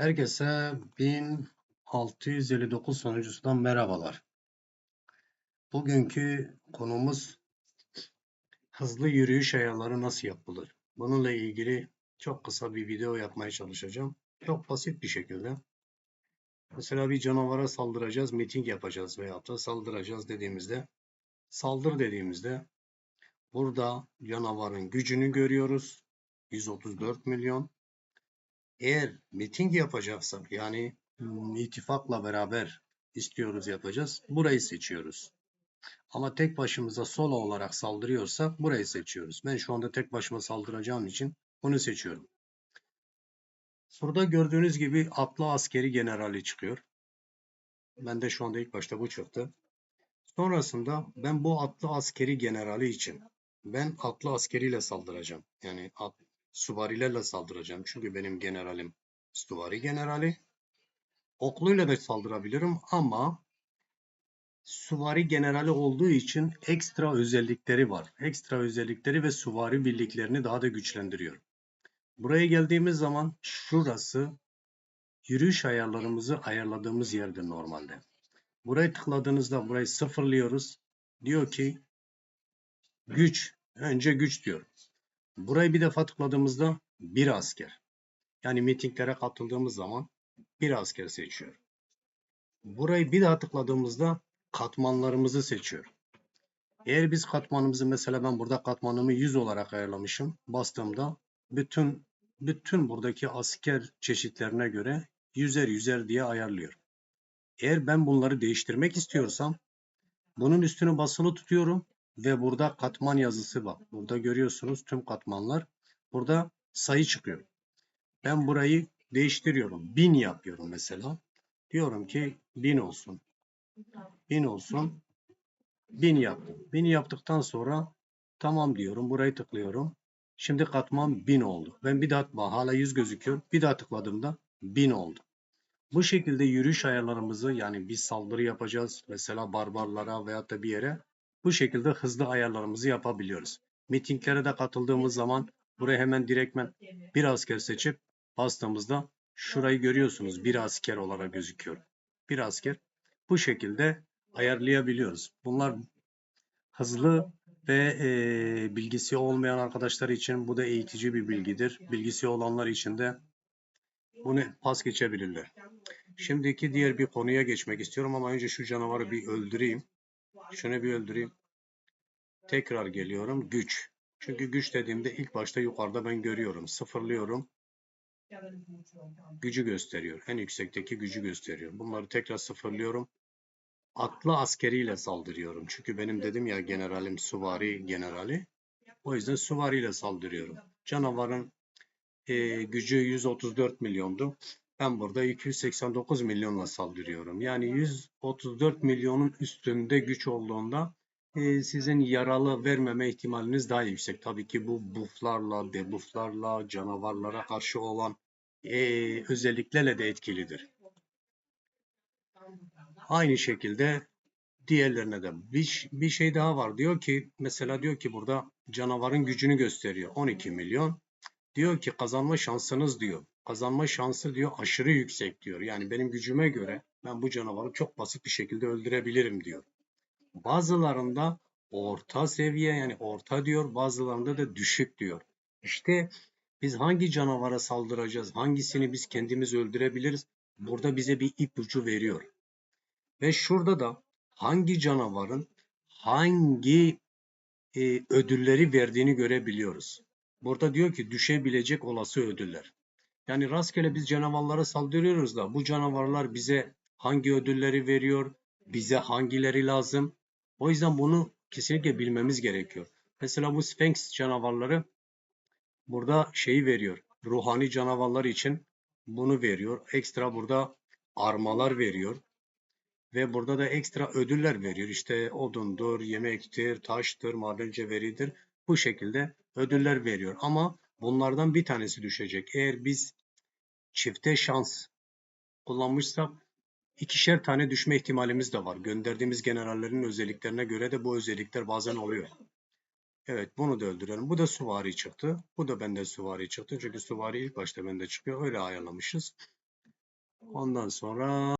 Herkese 1659 sonucusundan merhabalar. Bugünkü konumuz hızlı yürüyüş ayarları nasıl yapılır? Bununla ilgili çok kısa bir video yapmaya çalışacağım. Çok basit bir şekilde. Mesela bir canavara saldıracağız, miting yapacağız veya da saldıracağız dediğimizde saldır dediğimizde burada canavarın gücünü görüyoruz. 134 milyon. Eğer miting yapacaksak yani hmm, ittifakla beraber istiyoruz yapacağız. Burayı seçiyoruz. Ama tek başımıza solo olarak saldırıyorsak burayı seçiyoruz. Ben şu anda tek başıma saldıracağım için bunu seçiyorum. Burada gördüğünüz gibi atlı askeri generali çıkıyor. Ben de şu anda ilk başta bu çıktı. Sonrasında ben bu atlı askeri generali için ben atlı askeriyle saldıracağım. Yani at, Süvarilerle saldıracağım. Çünkü benim generalim süvari generali. Okluyla da saldırabilirim ama süvari generali olduğu için ekstra özellikleri var. Ekstra özellikleri ve süvari birliklerini daha da güçlendiriyor. Buraya geldiğimiz zaman şurası yürüyüş ayarlarımızı ayarladığımız yerdir normalde. Burayı tıkladığınızda burayı sıfırlıyoruz. Diyor ki güç. Önce güç diyor. Burayı bir defa tıkladığımızda bir asker. Yani mitinglere katıldığımız zaman bir asker seçiyor. Burayı bir daha tıkladığımızda katmanlarımızı seçiyor. Eğer biz katmanımızı mesela ben burada katmanımı 100 olarak ayarlamışım. Bastığımda bütün bütün buradaki asker çeşitlerine göre yüzer yüzer diye ayarlıyor. Eğer ben bunları değiştirmek istiyorsam bunun üstünü basılı tutuyorum ve burada katman yazısı var. Burada görüyorsunuz tüm katmanlar. Burada sayı çıkıyor. Ben burayı değiştiriyorum. 1000 yapıyorum mesela. Diyorum ki 1000 olsun. 1000 olsun. 1000 yaptım. 1000 yaptıktan sonra tamam diyorum. Burayı tıklıyorum. Şimdi katman 1000 oldu. Ben bir daha hala 100 gözüküyor. Bir daha tıkladığımda 1000 oldu. Bu şekilde yürüyüş ayarlarımızı yani biz saldırı yapacağız. Mesela barbarlara veyahut da bir yere bu şekilde hızlı ayarlarımızı yapabiliyoruz. Mitinglere de katıldığımız zaman buraya hemen direktmen bir asker seçip bastığımızda şurayı görüyorsunuz. Bir asker olarak gözüküyor. Bir asker. Bu şekilde ayarlayabiliyoruz. Bunlar hızlı ve e, bilgisi olmayan arkadaşlar için bu da eğitici bir bilgidir. Bilgisi olanlar için de bunu pas geçebilirler. Şimdiki diğer bir konuya geçmek istiyorum ama önce şu canavarı bir öldüreyim. Şunu bir öldüreyim. Tekrar geliyorum. Güç. Çünkü güç dediğimde ilk başta yukarıda ben görüyorum. Sıfırlıyorum. Gücü gösteriyor. En yüksekteki gücü gösteriyor. Bunları tekrar sıfırlıyorum. Atlı askeriyle saldırıyorum. Çünkü benim dedim ya generalim suvari generali. O yüzden suvariyle saldırıyorum. Canavarın e, gücü 134 milyondu. Ben burada 289 milyonla saldırıyorum. Yani 134 milyonun üstünde güç olduğunda e, sizin yaralı vermeme ihtimaliniz daha yüksek. Tabii ki bu bufflarla, debufflarla, canavarlara karşı olan e, özelliklerle de etkilidir. Aynı şekilde diğerlerine de bir, bir şey daha var. Diyor ki mesela diyor ki burada canavarın gücünü gösteriyor. 12 milyon. Diyor ki kazanma şansınız diyor kazanma şansı diyor aşırı yüksek diyor. Yani benim gücüme göre ben bu canavarı çok basit bir şekilde öldürebilirim diyor. Bazılarında orta seviye yani orta diyor bazılarında da düşük diyor. İşte biz hangi canavara saldıracağız hangisini biz kendimiz öldürebiliriz burada bize bir ipucu veriyor. Ve şurada da hangi canavarın hangi e, ödülleri verdiğini görebiliyoruz. Burada diyor ki düşebilecek olası ödüller. Yani rastgele biz canavarlara saldırıyoruz da bu canavarlar bize hangi ödülleri veriyor, bize hangileri lazım. O yüzden bunu kesinlikle bilmemiz gerekiyor. Mesela bu Sphinx canavarları burada şeyi veriyor. Ruhani canavarlar için bunu veriyor. Ekstra burada armalar veriyor. Ve burada da ekstra ödüller veriyor. İşte odundur, yemektir, taştır, maden cevheridir. Bu şekilde ödüller veriyor. Ama bunlardan bir tanesi düşecek. Eğer biz çifte şans kullanmışsak ikişer tane düşme ihtimalimiz de var. Gönderdiğimiz generallerin özelliklerine göre de bu özellikler bazen oluyor. Evet bunu da öldürelim. Bu da suvari çıktı. Bu da bende suvari çıktı. Çünkü suvari ilk başta bende çıkıyor. Öyle ayarlamışız. Ondan sonra